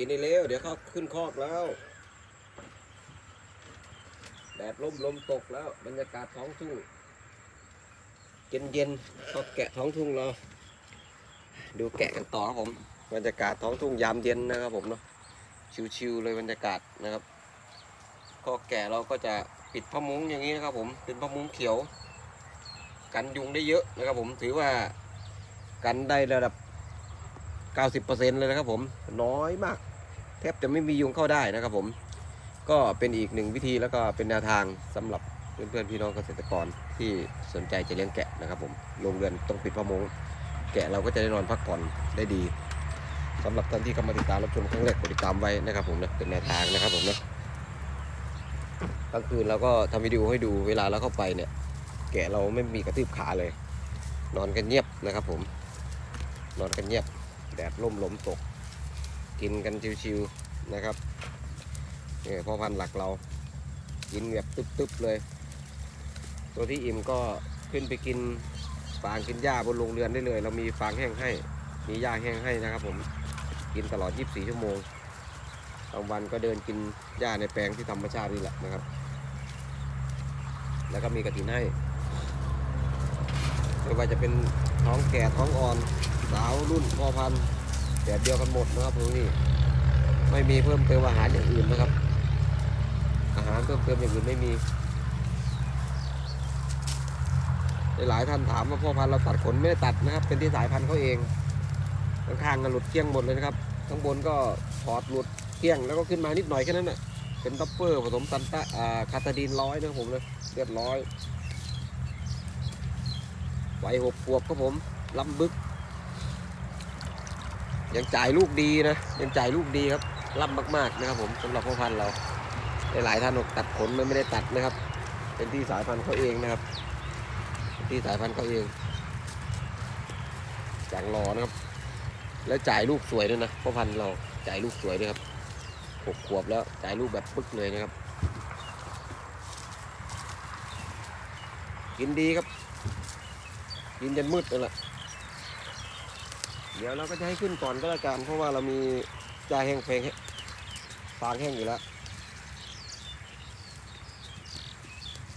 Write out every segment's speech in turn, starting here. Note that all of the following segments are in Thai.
กินได้เร็วเดี๋ยวเขาขึ้นคอกแล้ว แดดลมลมตกแล้ว บรรยากาศท้องทุ่ง เย็นเย็นๆเขาแกะท้องทุ่งเราดูแกะกันต่อครับผม บรรยากาศท้องทุ่งยามเย็นนะครับผมเนาะ ชิวๆเลยบรรยากาศนะครับก็แกะเราก็จะปิดผ้ามุ้งอย่างนี้นะครับ ผม เป็นผ้ามุ้งเขียว กันยุงได้เยอะนะครับผม ถือว่ากันได้ระดับ 90%เลยนะครับผม น้อยมาก แทบจะไม่มียุงเข้าได้นะครับผม ก็เป็นอีกหนึ่งวิธีแล้วก็เป็นแนวทางสำหรับเพื่อนๆพี่น้องเกษตรกรที่สนใจจะเลี้ยงแกะนะครับผมโรงเรือนต้องปิดผ้ามุงแกะเราก็จะได้นอนพักผ่อนได้ดีสำหรับท่านที่เข้ามาติดตามรับชมครั้งแรกกดติดตามไว้นะครับผมนะเป็นแนวทางนะครับผมนะกลางคืนเราก็ทำวิดีโอให้ดูเวลาเราเข้าไปเนี่ย แกะเราไม่มีกระตืบขาเลย นอนกันเงียบนะครับผม นอนกันเงียบแดดร่มลมตก กินกันชิวๆนะครับนี่พ่อพันธุ์หลักเรากินแบบตึ๊บๆเลย ตัวที่อิ่มก็ขึ้นไปกินฟางกินหญ้าบนโรงเรือนได้เลย เรามีฟางแห้งให้ มีหญ้าแห้งให้นะครับ ผมกินตลอด 24 ชั่วโมงบางวันก็เดินกินหญ้าในแปลงที่ธรรมชาตินี่แหละนะครับ แล้วก็มีกระถินให้ไม่ว่าจะเป็นท้องแก่ท้องอ่อน สาวรุ่นพ่อพันธุ์ แบบเดียวกันหมดนะครับตรงนี้ ไม่มีเพิ่มเติมอาหารอย่างอื่นนะครับ อาหารเพิ่มเติมอย่างอื่นไม่มีหลายท่านถามว่าพ่อพันธุ์เราตัดขนไม่ได้ตัดนะครับ เป็นที่สายพันธุ์เขาเองข้างๆกันหลุดเกี้ยงหมดเลยนะครับข้างบนก็ถอดหลุดเกี้ยงแล้วก็ขึ้นมานิดหน่อยแค่นั้นแหะเป็นท็อปเปอร์ผสมซันตาคาตาดีนร้อยนะผมเลยเลือดร้อยวัยหกขวบครับผมลำบึก ยังจ่ายลูกดีนะ ยังจ่ายลูกดีครับล่ำมากๆนะครับผมสำหรับพ่อพันธุ์เราหลายท่านอกตัดขนมันไม่ได้ตัดนะครับ เป็นที่สายพันธุ์เขาเองนะครับ ที่สายพันธุ์เขาเองจางรอนะครับ แล้วจ่ายลูกสวยด้วยนะพ่อพันธุ์เราจ่ายลูกสวยด้วยครับหกขวบแล้วจ่ายลูกแบบปึ๊กเลยนะครับ กินดีครับ กินจนมืดเลยแหละ เดี๋ยวเราก็จะให้ขึ้นก่อนก็แล้วกัน เพราะว่าเรามีจ่าแห้งเพลงฟางแห้งอยู่แล้ว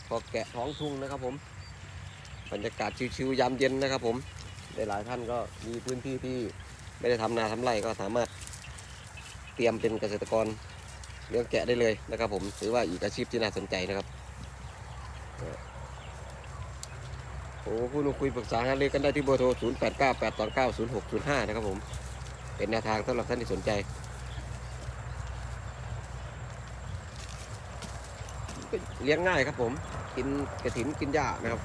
พอแกะท้องทุ่งนะครับผมบรรยากาศชิวๆยามเย็นนะครับ ผมหลายท่านก็มีพื้นที่ที่ไม่ได้ทำนาทำไรก็สามารถเตรียมเป็นเกษตรกรเลี้ยงแกะได้เลยนะครับ ผมถือว่าอีกอาชีพที่น่าสนใจนะครับ โอ้พูดคุยปรึกษาหารือกันได้ที่เบอร์โทร 0 8 9 8 2 9 0 6 0 5 นะครับผม เป็นแนวทางสำหรับท่านที่สนใจ เลี้ยงง่ายครับผม กินกระถินกินหญ้านะครับ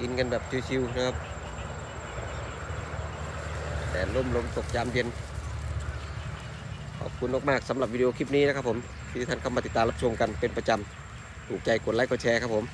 กินกันแบบชิวๆนะครับ แต่ลมลมตกยามเย็น ขอบคุณมากๆสำหรับวิดีโอคลิปนี้นะครับผม ที่ท่านเข้ามาติดตามรับชมกันเป็นประจำ ถูกใจกดไลค์กดแชร์ครับผม